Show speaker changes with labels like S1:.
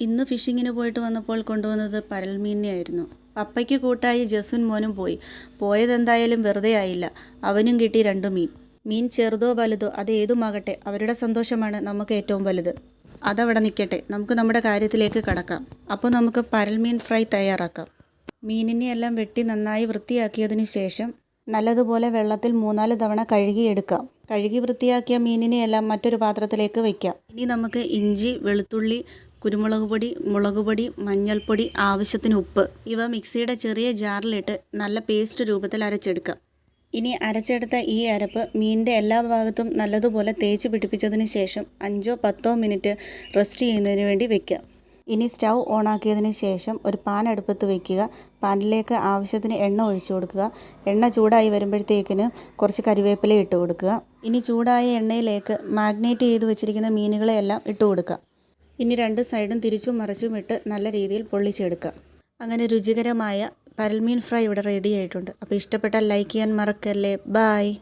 S1: ഇന്ന് ഫിഷിങ്ങിന് പോയിട്ട് വന്നപ്പോൾ കൊണ്ടുവന്നത് പരൽമീനിനെയായിരുന്നു. പപ്പയ്ക്ക് കൂട്ടായി ജസുൻ മോനും പോയി. പോയതെന്തായാലും വെറുതെ ആയില്ല. അവനും കിട്ടി രണ്ടു മീൻ. മീൻ ചെറുതോ വലുതോ അത് ഏതുമാകട്ടെ അവരുടെ സന്തോഷമാണ് നമുക്ക് ഏറ്റവും വലുത്. അതവിടെ നിൽക്കട്ടെ നമുക്ക് നമ്മുടെ കാര്യത്തിലേക്ക് കടക്കാം. അപ്പോൾ നമുക്ക് പരൽമീൻ ഫ്രൈ തയ്യാറാക്കാം. മീനിനെ എല്ലാം വെട്ടി നന്നായി വൃത്തിയാക്കിയതിന് ശേഷം നല്ലതുപോലെ വെള്ളത്തിൽ മൂന്നാൽ തവണ കഴുകിയെടുക്കാം കഴുകി വൃത്തിയാക്കിയ മീനിനെ എല്ലാം മറ്റൊരു പാത്രത്തിലേക്ക് വയ്ക്കാം ഇനി നമുക്ക് ഇഞ്ചി വെളുത്തുള്ളി കുരുമുളക് പൊടി മുളക് പൊടി മഞ്ഞൾപ്പൊടി ആവശ്യത്തിന് ഉപ്പ്. ഇവ മിക്സിയുടെ ചെറിയ ജാറിലിട്ട് നല്ല പേസ്റ്റ് രൂപത്തിൽ അരച്ചെടുക്കാം ഇനി അരച്ചെടുത്ത ഈ അരപ്പ് മീനിന്റെ എല്ലാ ഭാഗത്തും നല്ലതുപോലെ തേച്ച് പിടിപ്പിച്ചതിന് ശേഷം അഞ്ചോ പത്തോ മിനിറ്റ് റെസ്റ്റ് ചെയ്യുന്നതിന് വേണ്ടി വെക്കാം ഇനി സ്റ്റൗ ഓണാക്കിയതിന് ശേഷം ഒരു പാൻ അടുപ്പത്ത് വയ്ക്കുക പാനിലേക്ക് ആവശ്യത്തിന് എണ്ണ ഒഴിച്ചു കൊടുക്കുക. എണ്ണ ചൂടായി വരുമ്പോഴത്തേക്കിന് കുറച്ച് കരിവേപ്പില ഇട്ട് കൊടുക്കുക. ഇനി ചൂടായ എണ്ണയിലേക്ക് മാഗ്നേറ്റ് ചെയ്ത് വെച്ചിരിക്കുന്ന മീനുകളെയെല്ലാം ഇട്ട് കൊടുക്കുക. ഇനി രണ്ട് സൈഡും തിരിച്ചും മറിച്ചും ഇട്ട് നല്ല രീതിയിൽ പൊള്ളിച്ചെടുക്കുക അങ്ങനെ രുചികരമായ പരൽമീൻ ഫ്രൈ ഇവിടെ റെഡി ആയിട്ടുണ്ട്. അപ്പോൾ ഇഷ്ടപ്പെട്ടാൽ ലൈക്ക് ചെയ്യാൻ മറക്കല്ലേ. ബായ്